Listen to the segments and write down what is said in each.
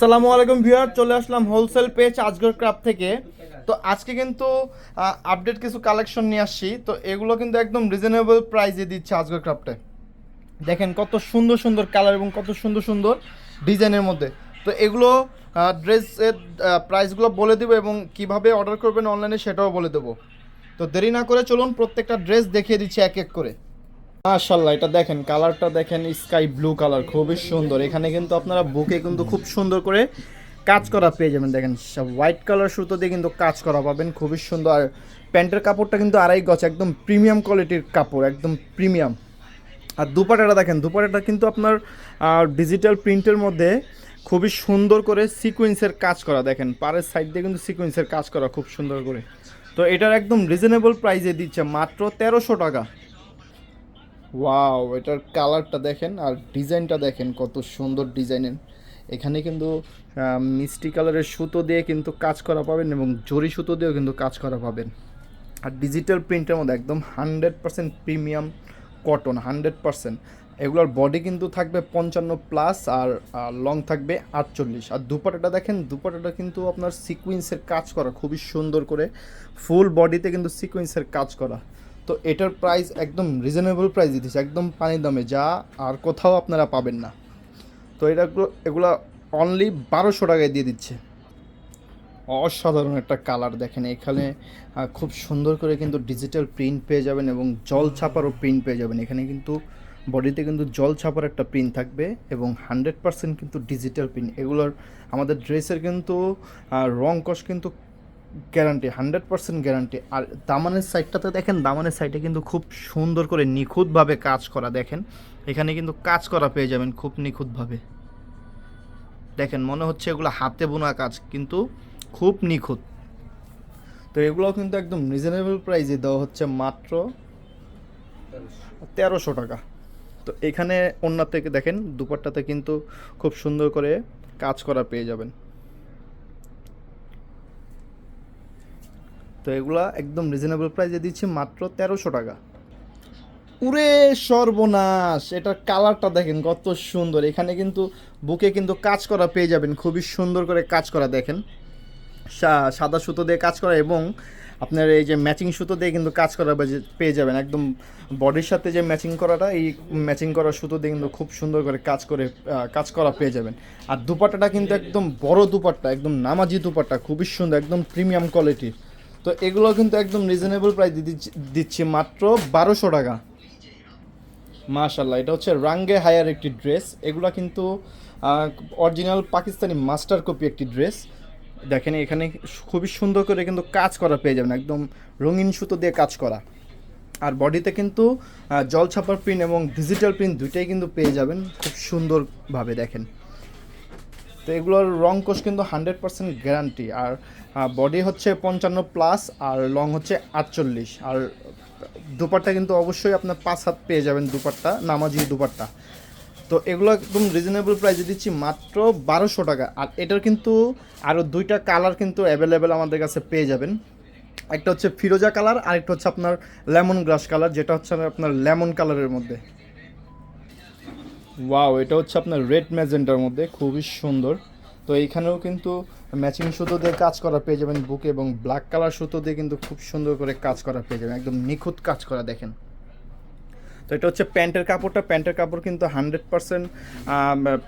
আসসালামু আলাইকুম ভিউয়ার, চলে আসলাম হোলসেল পেজ আজগর ক্রাফট থেকে। তো আজকে কিন্তু আপডেট কিছু কালেকশন নিয়ে আসছি। তো এগুলো কিন্তু একদম রিজনেবল প্রাইসে দিচ্ছে আজগর ক্রাফটে দেখেন কত সুন্দর সুন্দর কালার এবং কত সুন্দর সুন্দর ডিজাইনের মধ্যে। তো এগুলো ড্রেসের প্রাইসগুলো বলে দেবো এবং কীভাবে অর্ডার করবেন অনলাইনে সেটাও বলে দেবো। তো দেরি না করে চলুন প্রত্যেকটা ড্রেস দেখিয়ে দিচ্ছি এক এক করে। মাশাল্লাহ এটা দেখেন, কালারটা দেখেন, স্কাই ব্লু কালার, খুবই সুন্দর। এখানে কিন্তু আপনারা বুকে কিন্তু খুব সুন্দর করে কাজ করা পেয়ে যাবেন, দেখেন হোয়াইট কালার সুতো দিয়ে কিন্তু কাজ করা পাবেন, খুবই সুন্দর। আর প্যান্টের কাপড়টা কিন্তু আড়াই গছ একদম প্রিমিয়াম কোয়ালিটির কাপড়, একদম প্রিমিয়াম আর দুপাটাটা দেখেন, দুপাটাটা কিন্তু আপনার ডিজিটাল প্রিন্টের মধ্যে খুবই সুন্দর করে সিকোয়েন্সের কাজ করা, দেখেন, পাড়ের সাইড দিয়ে কিন্তু সিকোয়েন্সের কাজ করা, খুব সুন্দর করে। তো এটার একদম রিজনেবল প্রাইসে দিচ্ছে, মাত্র তেরোশো টাকা। ওয়াও এটার কালারটা দেখেন আর ডিজাইনটা দেখেন কত সুন্দর ডিজাইনের এখানে কিন্তু মিষ্টি কালারের সুতো দিয়ে কিন্তু কাজ করা পাবেন এবং জরি সুতো দিয়েও কিন্তু কাজ করা পাবেন। আর ডিজিটাল প্রিন্টের মধ্যে একদম hundred percent premium cotton hundred percent এগুলোর বডি কিন্তু থাকবে পঞ্চান্ন প্লাস আর লং থাকবে আটচল্লিশ। আর দুপাটাটা দেখেন, দুপাটাটা কিন্তু আপনার সিকুয়েন্সের কাজ করা, খুবই সুন্দর করে। ফুল বডিতে কিন্তু সিকুয়েন্সের কাজ করা। তো এটার প্রাইস একদম রিজনেবল প্রাইস দিতেছে, একদম পানি দামে, যা আর কোথাও আপনারা পাবেন না। তো এটা এগুলা অনলি বারোশো টাকায় দিয়ে দিচ্ছে। অসাধারণ একটা কালার দেখেন, এখানে খুব সুন্দর করে কিন্তু ডিজিটাল প্রিন্ট পেয়ে যাবেন এবং জল ছাপারও প্রিন্ট পেয়ে যাবেন। এখানে কিন্তু বডিতে কিন্তু জল ছাপার একটা প্রিন্ট থাকবে এবং হান্ড্রেড পার্সেন্ট কিন্তু ডিজিটাল প্রিন্ট এগুলোর আমাদের ড্রেসের কিন্তু রং কষ কিন্তু গ্যারান্টি, হান্ড্রেড পার্সেন্ট গ্যারান্টি। আর দামানের সাইডটাতে দেখেন, দামানের সাইডে কিন্তু খুব সুন্দর করে নিখুঁতভাবে কাজ করা দেখেন। এখানে কিন্তু কাজ করা পেয়ে যাবেন খুব নিখুঁতভাবে। দেখেন, মনে হচ্ছে এগুলো হাতে বোনা কাজ, কিন্তু খুব নিখুঁত। তো এগুলো কিন্তু একদম রিজনেবল প্রাইসে দেওয়া হচ্ছে মাত্র তেরোশো টাকা। তো এখানে অন্য থেকে দেখেন, দুপাট্টাতে কিন্তু খুব সুন্দর করে কাজ করা পেয়ে যাবেন। তো এগুলা একদম রিজনেবল প্রাইসে দিচ্ছি মাত্র তেরোশো টাকা। উরে সর্বনাশ, এটার কালারটা দেখেন কত সুন্দর। এখানে কিন্তু বুকে কিন্তু কাজ করা পেয়ে যাবেন, খুবই সুন্দর করে কাজ করা দেখেন। সাদা সুতো দিয়ে কাজ করা এবং আপনার এই যে ম্যাচিং সুতো দিয়ে কিন্তু কাজ করা পেয়ে যাবেন। একদম বডির সাথে যে ম্যাচিং করাটা, এই ম্যাচিং করা সুতো দিয়ে কিন্তু খুব সুন্দর করে কাজ করে কাজ করা পেয়ে যাবেন। আর দুপাট্টাটা কিন্তু একদম বড় দুপাট্টা, একদম নামাজি দুপাট্টা, খুবই সুন্দর, একদম প্রিমিয়াম কোয়ালিটির তো এগুলো কিন্তু একদম রিজনেবল প্রাইস দিচ্ছি মাত্র বারোশো টাকা। মাশাল্লাহ এটা হচ্ছে রাঙ্গে হায়ার একটি ড্রেস এগুলো কিন্তু অরিজিনাল পাকিস্তানি মাস্টার কপি একটি ড্রেস দেখেন এখানে খুবই সুন্দর করে কিন্তু কাজ করা পেয়ে যাবেন, একদম রঙিন সুতো দিয়ে কাজ করা। আর বডিতে কিন্তু জল ছাপার প্রিন্ট এবং ডিজিটাল প্রিন্ট দুইটাই কিন্তু পেয়ে যাবেন, খুব সুন্দরভাবে দেখেন। তো এগুলোর রং কোষ কিন্তু হান্ড্রেড পার্সেন্ট গ্যারান্টি। আর বডি হচ্ছে পঞ্চান্ন প্লাস, আর লং হচ্ছে আটচল্লিশ। আর দুপাট্টা কিন্তু অবশ্যই আপনার পাঁচ হাত পেয়ে যাবেন দুপাট্টা, নামাজি দুপাট্টা। তো এগুলো একদম রিজনেবল প্রাইসে দিচ্ছি মাত্র বারোশো টাকা। আর এটার কিন্তু আরও দুইটা কালার কিন্তু অ্যাভেলেবেল আমাদের কাছে পেয়ে যাবেন। একটা হচ্ছে ফিরোজা কালার আর একটা হচ্ছে আপনার লেমন গ্রাস কালার যেটা হচ্ছে আপনার লেমন কালারের মধ্যে। ওয়াও এটা হচ্ছে আপনার রেড ম্যাজেন্টার মধ্যে, খুবই সুন্দর। তো এইখানেও কিন্তু ম্যাচিং সুতো দিয়ে কাজ করা পেয়ে যাবেন, বুকে এবং ব্ল্যাক কালার সুতো দিয়ে কিন্তু খুব সুন্দর করে কাজ করা পেয়ে যাবেন। একদম নিখুঁত কাজ করা, দেখেন। তো এটা হচ্ছে প্যান্টের কাপড়টা, প্যান্টের কাপড় কিন্তু হান্ড্রেড পারসেন্ট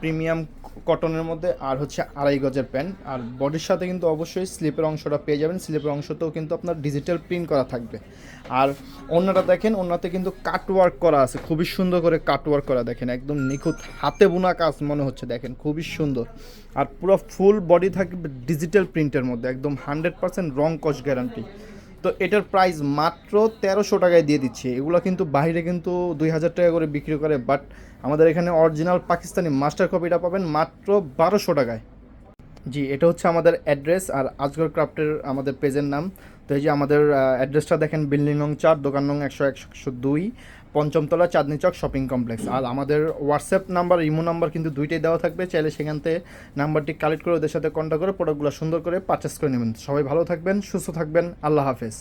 প্রিমিয়াম কটনের মধ্যে আর হচ্ছে আড়াই গজের প্যান্ট আর বডির সাথে কিন্তু অবশ্যই স্লিপের অংশটা পেয়ে যাবেন। স্লিপের অংশতেও কিন্তু আপনার ডিজিটাল প্রিন্ট করা থাকবে। আর অন্যটা দেখেন, অন্যতে কিন্তু কাট ওয়ার্ক করা আছে। খুবই সুন্দর করে কাট ওয়ার্ক করা দেখেন। একদম নিখুঁত, হাতে বোনা কাজ মনে হচ্ছে দেখেন। খুবই সুন্দর। আর পুরো ফুল বডি থাকবে ডিজিটাল প্রিন্টের মধ্যে। একদম হান্ড্রেড পার্সেন্ট রং কস গ্যারান্টি তো এটার প্রাইস মাত্র তেরোশো টাকায় দিয়ে দিচ্ছে। এগুলো কিন্তু বাইরে কিন্তু দুই হাজার টাকা করে বিক্রি করে বাট আমাদের এখানে অরিজিনাল পাকিস্তানি মাস্টার কপিটা পাবেন মাত্র বারোশো টাকায়। জি, এটা হচ্ছে আমাদের অ্যাড্রেস আর আজগর ক্রাফটের আমাদের পেজের নাম। তো এই যে আমাদের অ্যাড্রেসটা দেখেন, বিল্ডিং নং চার, দোকান নং একশো একশো দুই, পঞ্চমতলা, চাঁদনি চক শপিং কমপ্লেক্স। আর আমাদের হোয়াটসঅ্যাপ নাম্বার, ইমো নাম্বার কিন্তু দুইটাই দেওয়া থাকবে। চাইলে সেখান থেকে নাম্বারটি কালেক্ট করে ওদের সাথে কন্ট্যাক্ট করে প্রোডাক্টগুলো সুন্দর করে পারচেস করে নেবেন। সবাই ভালো থাকবেন, সুস্থ থাকবেন। আল্লাহ হাফেজ।